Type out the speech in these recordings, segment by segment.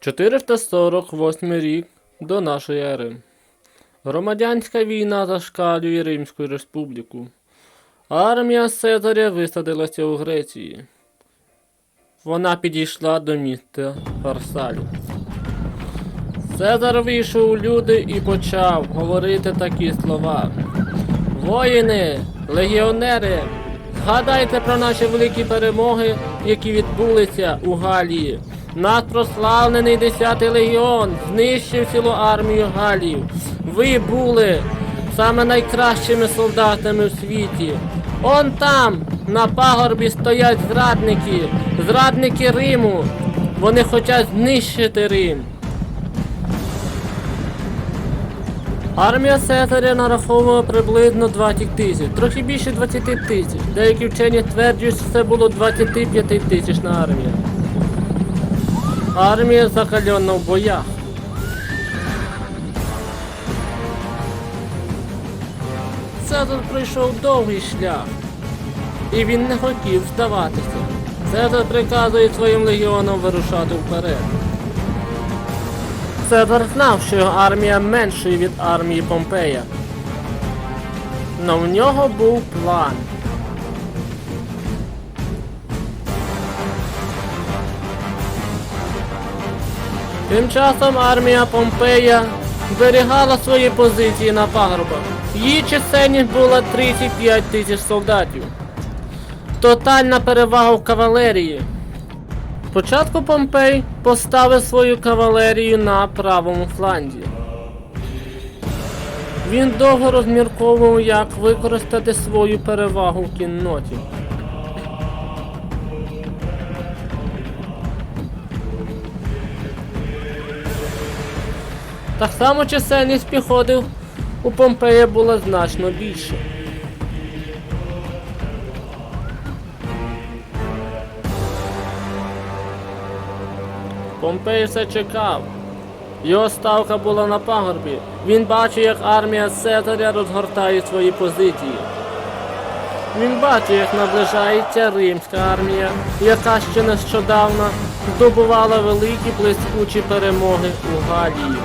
448 рік до нашої ери. Громадянська війна зашкалює Римську республіку. Армія Цезаря висадилася у Греції. Вона підійшла до міста Фарсалю. Цезар вийшов у люди і почав говорити такі слова. Воїни, легіонери, згадайте про наші великі перемоги, які відбулися у Галії. Наш прославлений 10-й легіон знищив цілу армію Галів. Ви були саме найкращими солдатами у світі. Он там, на пагорбі, стоять зрадники, зрадники Риму. Вони хочуть знищити Рим. Армія Цезаря нараховувала приблизно 20 тисяч, трохи більше 20 тисяч. Деякі вчені стверджують, що це було 25 тисячна армія. Армія закальона в боях. Цезар пройшов довгий шлях, і він не хотів здаватися. Цезар приказує своїм легіонам вирушати вперед. Цезар знав, що його армія менша від армії Помпея. Но в нього був план. Тим часом армія Помпея зберігала свої позиції на пагорбах. Її чисельність була 35 тисяч солдатів. Тотальна перевага в кавалерії. Спочатку Помпей поставив свою кавалерію на правому фланзі. Він довго розмірковував, як використати свою перевагу в кінноті. Так само чисельність піхоти у Помпея була значно більша. Помпей все чекав. Його ставка була на пагорбі. Він бачив, як армія Цезаря розгортає свої позиції. Він бачив, як наближається римська армія, яка ще нещодавно здобувала великі блискучі перемоги у Галії.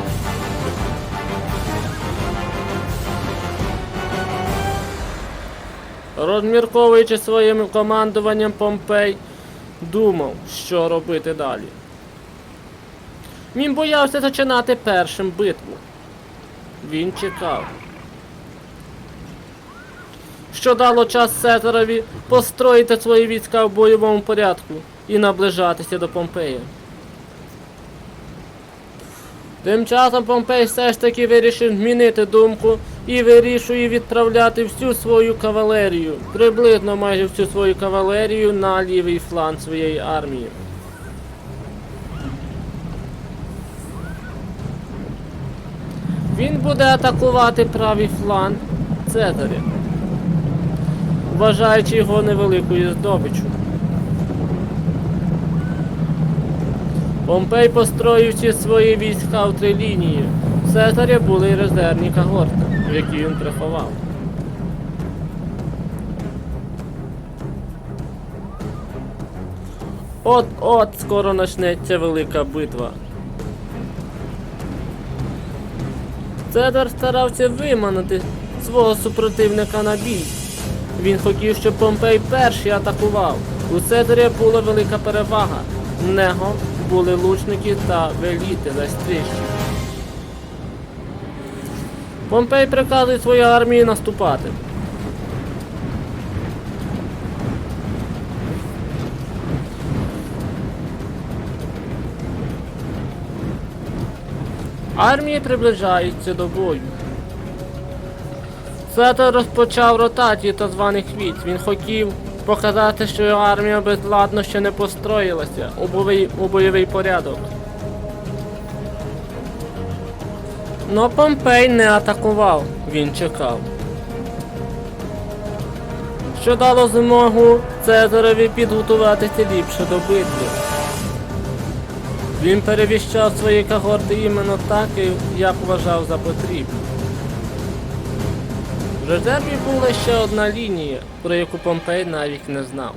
Розмірковуючи своїм командуванням Помпей, думав, що робити далі. Він боявся починати першим битву. Він чекав. Що дало час Цезарові построїти свої війська в бойовому порядку і наближатися до Помпея. Тим часом Помпей все ж таки вирішив змінити думку і вирішує відправляти всю свою кавалерію, приблизно майже всю свою кавалерію на лівий фланг своєї армії. Він буде атакувати правий фланг Цезаря, вважаючи його невеликою здобиччю. Помпей построїв всі свої війська в три лінії. В Цезаря були резервні когорти, які він приховав. От-от скоро почнеться велика битва. Цезар старався виманити свого супротивника на бій. Він хотів, щоб Помпей перший атакував. У Цезаря була велика перевага. В нього були лучники та веліти застріщі. Помпей приказує своїй армії наступати. Армії приближаються до бою. Цезар розпочав ротацію та званих військ. Він хотів показати, що його армія безладно ще не построїлася у бойовий, у бойовий порядок. Но Помпей не атакував, він чекав. Що дало змогу Цезарові підготуватися ліпше до битви. Він перевіщав свої когорти іменно так, як вважав за потрібне. В резерві була ще одна лінія, про яку Помпей навіть не знав.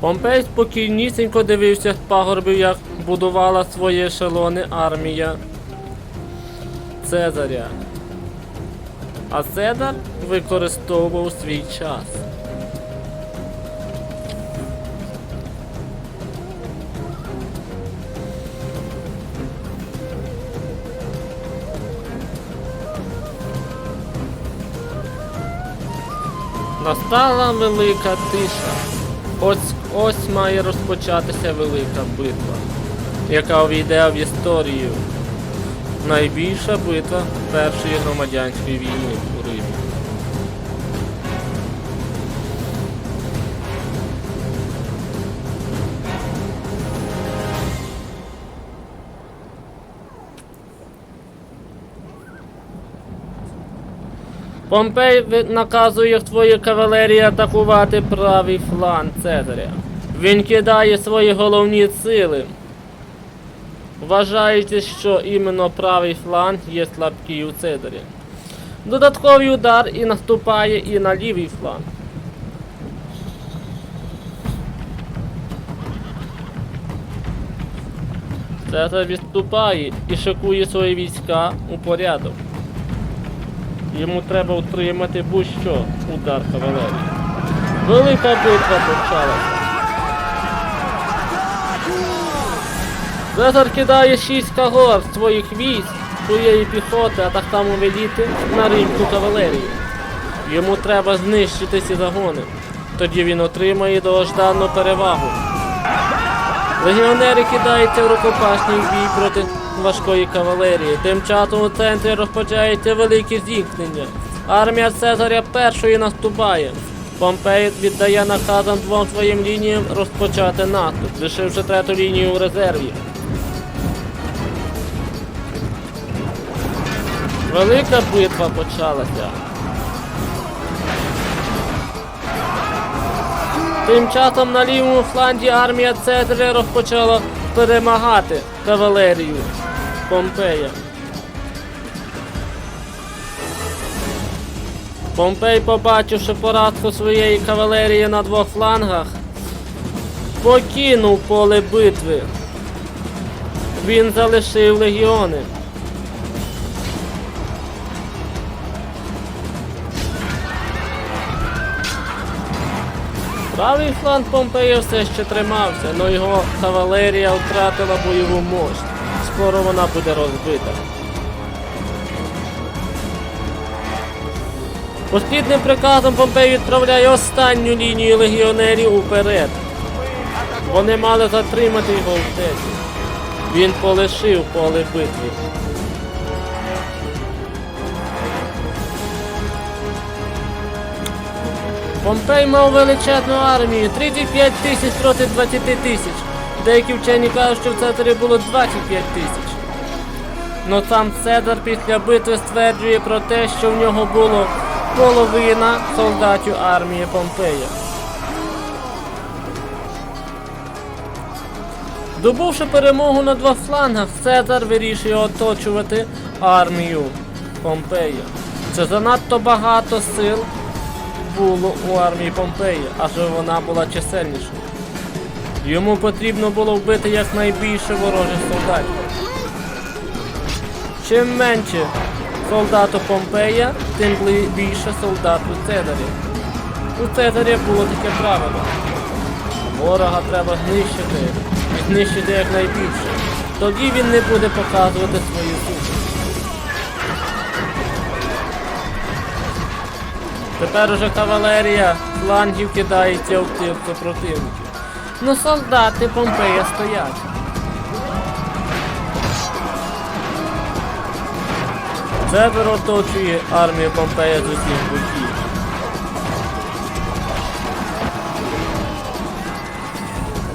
Помпей спокійнісінько дивився з пагорбів, як будувала свої ешелони армія Цезаря. А Цезар використовував свій час. Настала велика тиша. Ось ось має розпочатися велика битва, яка увійде в історію. Найбільша битва Першої громадянської війни у Римі. Помпей наказує в твоїй кавалерії атакувати правий фланг Цезаря. Він кидає свої головні сили, вважаючи, що іменно правий фланг є слабкий у Цезарі. Додатковий удар і наступає і на лівий фланг. Цезар відступає і шикує свої війська у порядок. Йому треба утримати будь-що удар кавалерії. Велика битва почалася. Цезар кидає шість когорт своїх військ, своєї піхоти, а так само веліти на римську кавалерію. Йому треба знищити ці загони. Тоді він отримає довгождану перевагу. Легіонери кидаються в рукопашний бій проти важкої кавалерії. Тим часом у центрі розпочається велике зіткнення. Армія Цезаря першої наступає. Помпей віддає наказам двом своїм лініям розпочати наступ, лишивши трету лінію у резерві. Велика битва почалася. Тим часом на лівому фланзі армія Цезаря розпочала перемагати кавалерію Помпея. Помпей, побачивши поразку своєї кавалерії на двох флангах, покинув поле битви. Він залишив легіони. Правий фланг Помпея все ще тримався, але його кавалерія втратила бойову мощь. Скоро вона буде розбита. Послідним приказом Помпей відправляє останню лінію легіонерів уперед. Вони мали затримати його втечу. Він полишив поле битви. Помпей мав величезну армію 35 тисяч проти 20 тисяч. Деякі вчені кажуть, що в Цезарі було 25 тисяч. Но сам Цезар після битви стверджує про те, що в нього було половина солдатів армії Помпея. Добувши перемогу на двох флангах, Цезар вирішує оточувати армію Помпея. Це занадто багато сил було у армії Помпея, адже вона була чисельнішою. Йому потрібно було вбити якнайбільше ворожих солдатів. Чим менше солдату Помпея, тим більше солдат у Цезарі. У Цезарі було таке правило. Ворога треба знищити і знищити якнайбільше. Тоді він не буде показувати свою суть. Тепер уже кавалерія флангів кидається в тил супротивників. Ну солдати Помпея стоять. Цезар оточує армію Помпея з усіх боків.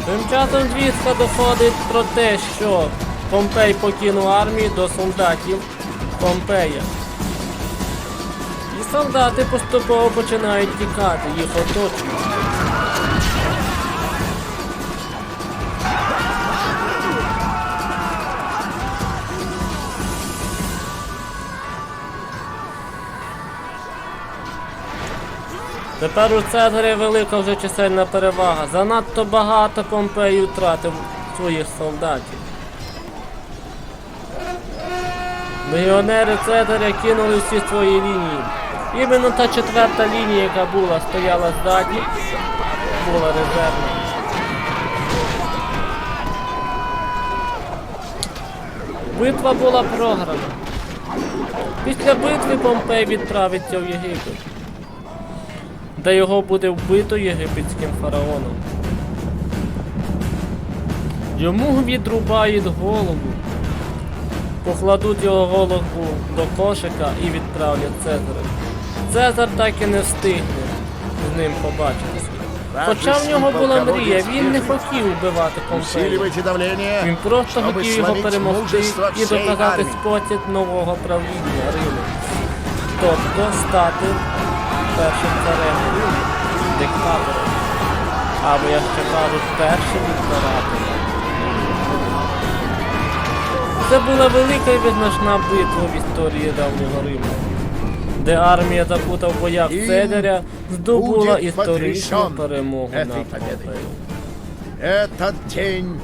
Тим часом звістка доходить про те, що Помпей покинув армію до солдатів Помпея. Солдати поступово починають тікати, їх оточують. Тепер у Цезаря велика вже чисельна перевага. Занадто багато Помпей втратив своїх солдатів. Легіонери Цезаря кинули всі свої лінії. Іменно та четверта лінія, яка була, стояла ззаді, була резервна. Битва була програна. Після битви Помпей відправиться в Єгипет, де його буде вбито єгипетським фараоном. Йому відрубають голову, покладуть його голову до кошика і відправлять Цезаря. Цезар так і не встигне з ним побачитися. Хоча в нього була мрія, він не хотів вбивати Помпея. Він просто хотів його перемогти і доказати спосіб нового правління Риму. Тобто стати першим царем Риму, диктатором. Або, як ще кажуть, першим імператором. Це була велика і визначна битва в історії давнього Риму, де армія запута в боях Цезаря здобула історичну перемогу над. Этот день